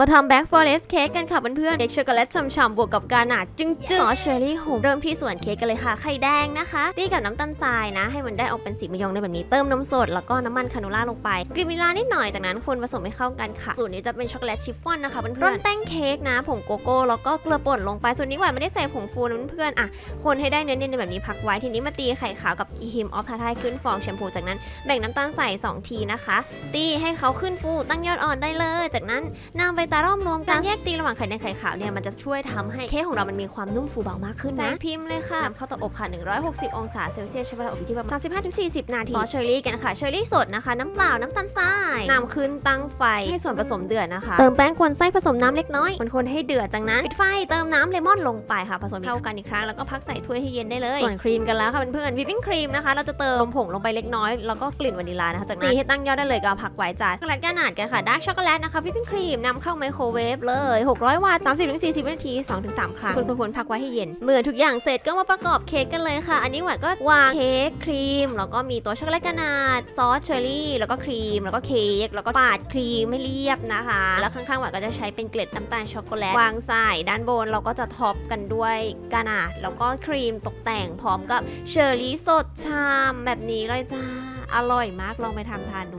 มาทำแบ็กฟอเรสต์เค้กกันค่ะเพื่อนๆเค้กช็อกโกแลตฉ่ำๆบวกกับกานาดจึ้งๆซอสเชอร์รี่โฮมเริ่มที่ส่วนเค้กกันเลยค่ะ ไข่แดงนะคะ ตีกับน้ำตาลทรายนะ ให้มันได้ออกเป็นสีมะยองในแบบนี้เติมน้ำสด แล้วก็น้ำมันคาโนล่าลงไปกลิ่นวานิลลานิดหน่อยจากนั้นคนผสมให้เข้ากันค่ะ ส่วนนี้จะเป็นช็อกโกแลตชิฟฟ่อนนะคะเพื่อนๆร่อนแป้งเค้กนะผงโกโก้แล้วก็เกลือป่นลงไปส่วนนี้หวานไม่ได้ใส่ผงฟูนะเพื่อนๆอะคนให้ได้เนื้อเนียนๆแบบนี้พักไว้ทีนี้มาตีไข่ขาวกับครีมออฟทาทายขึ้นฟองแชมพูจากนั้นแบ่งน้ำตาลใส่สองทีนะคะ ตีให้เขาขึ้นฟูตั้งยอดอ่อนได้เลย จากนั้นนำใบตาล่อมรวมกันแยกตีระหว่างไข่แดงไข่ขาวเนี่ยมันจะช่วยทำให้เค้กของเรามันมีความนุ่มฟูเบามากขึ้นนะพิมพ์เลยค่ะนำเข้าเตาอบค่ะ 160 องศาเซลเซียสใช้เวลาอบอยู่ที่ประมาณ35-40 นาทีซอสเชอร์รี่กันค่ะเชอร์รี่สดนะคะ น้ำเปล่าน้ำตาลทรายนำขึ้นตั้งไฟให้ส่วนผสมเดือดนะคะ เติมแป้งกวนไส้ผสมน้ำเล็กน้อยคนๆให้เดือดจากนั้นปิดไฟเติมน้ำเลมอนลงไปค่ะผสมให้เข้ากันอีกครั้งแล้วก็พักใส่ถ้วยให้เย็นได้เลยส่วนครีมกันแล้วค่ะเพื่อนๆวิปปิ้งครีมนะคะเราจะเติมผงลงไปเล็กน้อยแล้วก็กลิ่นวานิลลานะคะจากนั้นตีให้ตั้งยอดได้เลยก็เอาพักไว้จ้าช็อกโกแลตกานาดกันค่ะดาร์กช็อกโกแลตนะคะวิปปิ้งครีมนำเข้าไมโครเวฟเลย 600 วัตต์ 30-40 นาที 2-3 ครั้งคนๆพักไว้ให้เย็น เมื่อทุกอย่างเสร็จก็มาประกอบเค้กกันเลยค่ะ อันนี้หวานก็วางเค้กครีม แล้วก็มีตัวช็อกโกแลตกานาดซอสเชอร์รี่ แล้วก็ครีม แล้วก็เค้ก แล้วก็ปาดครีมไม่เรียบนะคะ แล้วข้างๆหวานก็จะใช้เป็นเกล็ดน้ำตาลช็อกโกแลตวางใส่ด้านบนเราก็จะท็อปกันด้วยกานาดแล้วก็ครีมตกแต่งพร้อมกับเชอร์รี่สดชามแบบนี้เลยจ้าอร่อยมากลองไปทำทานดู